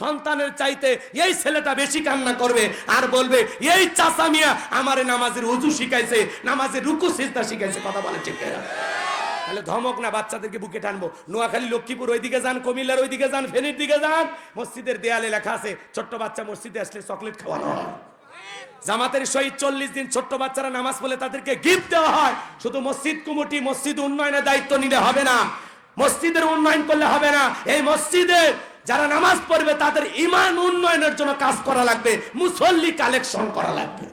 সন্তানের চাইতে এই ছেলেটা বেশি কান্না করবে আর বলবে, এই চাচা মিয়া আমারে নামাজের উজু শিখাইছে, নামাজের রুকু সিজদা শিখাইছে। কথা বলে ঠিক তাহলে ধমক না, বাচ্চাদেরকে বুকে টানবো। নোয়াখালী, লক্ষ্মীপুর ওইদিকে যান, কুমিল্লার ওইদিকে যান, ফেনীর দিকে যান। মসজিদের দেয়ালে লেখা আছে, ছোট্ট বাচ্চা মসজিদে আসলে চকলেট খাওয়ানো জামাতের শহীদ চল্লিশ দিন ছোট্ট বাচ্চারা নামাজ পড়লে তাদেরকে গিফট দেওয়া হয়। শুধু মসজিদ কুমুটি, মসজিদ উন্নয়নের দায়িত্ব নিলে হবে না। মসজিদের উন্নয়ন করলে হবে না। এই মসজিদে যারা নামাজ পড়বে, তাদের ইমান উন্নয়নের জন্য কাজ করা লাগবে, মুসল্লি কালেকশন করা লাগবে।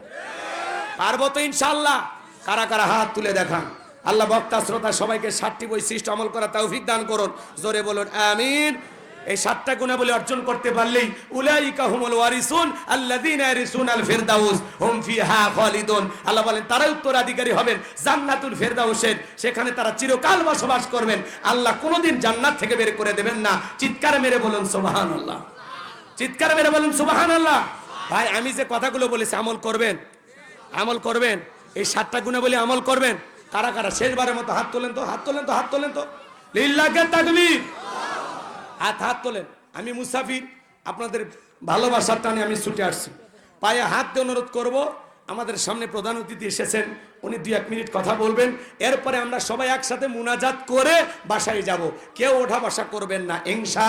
পারব তো ইনশাল্লাহ কারা কারা হাত তুলে দেখান। আল্লাহ বক্তা, শ্রোতা, সবাইকে ষাটটি বৈশিষ্ট্য আমল করা তৌফিক দান করুন। জোরে বলুন, আমিন। এই সাতটা গুণাবলী অর্জন করতে পারলেই উলাইকা হুমুল ওয়ারিসুন আল্লাযীনা ইয়ারিসুন আল ফিরদাউস, হুম ফিহা খালিদুন। আল্লাহ বলেন তারা উত্তরাধিকারী হবেন, জান্নাতুল ফিরদাউসের, সেখানে তারা চিরকাল বসবাস করবেন। আল্লাহ কোনোদিন জান্নাত থেকে বের করে দেবেন না। চিৎকার মেরে বলুন, সুবহানাল্লাহ। চিৎকার মেরে বলুন, সুবহানাল্লাহ। ভাই, আমি যে কথাগুলো বলেছি, আমল করবেন? আমল করবেন? এই সাতটা গুণে বলে আমল করবেন? কারা কারা? শেষবারের মতো হাত তোলেন তো, হাত তোলেন তো, হাত তোলেন তো। লিল্লাহকে তাকবীর। হাত হাত তোলেন। আমি মুসাফির, আপনাদের ভালোবাসার টানে আমি ছুটে আসছি। পায়ে হাত দিয়ে অনুরোধ করব, আমাদের সামনে প্রধান অতিথি এসেছেন, উনি দুই এক মিনিট কথা বলবেন। এরপরে আমরা সবাই একসাথে মুনাজাত করে বাসায় যাব। কেউ ওঠা বসা করবেন না, হিংসা।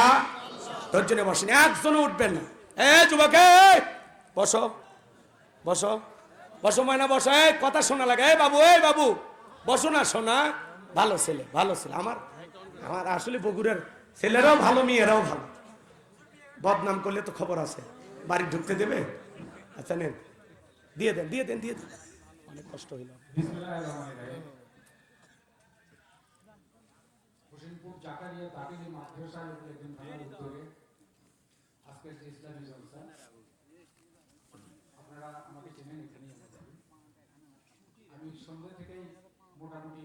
ধৈর্য নিয়ে বসেন, একজনও উঠবেন না। এ যুবক, বসো বসো। বসো ময়না, বসো। এই কথা শোনা লাগে। এই বাবু এই বাবু। বসো না, শোনা। ভালো ছেলে ভালো ছেলে। আমার আমার আসলে বগুড়ার ছেলেরাও ভালো, মেয়েরাও ভালো। বদনাম করলে তো খবর আছে। বাড়ি ঢুকতে দেবে? আচ্ছা নেন। দিয়ে দেন দিয়ে দেন দিয়ে দেন। অনেক কষ্ট হইল। আমি সন্ধ্যা থেকেই মোটামুটি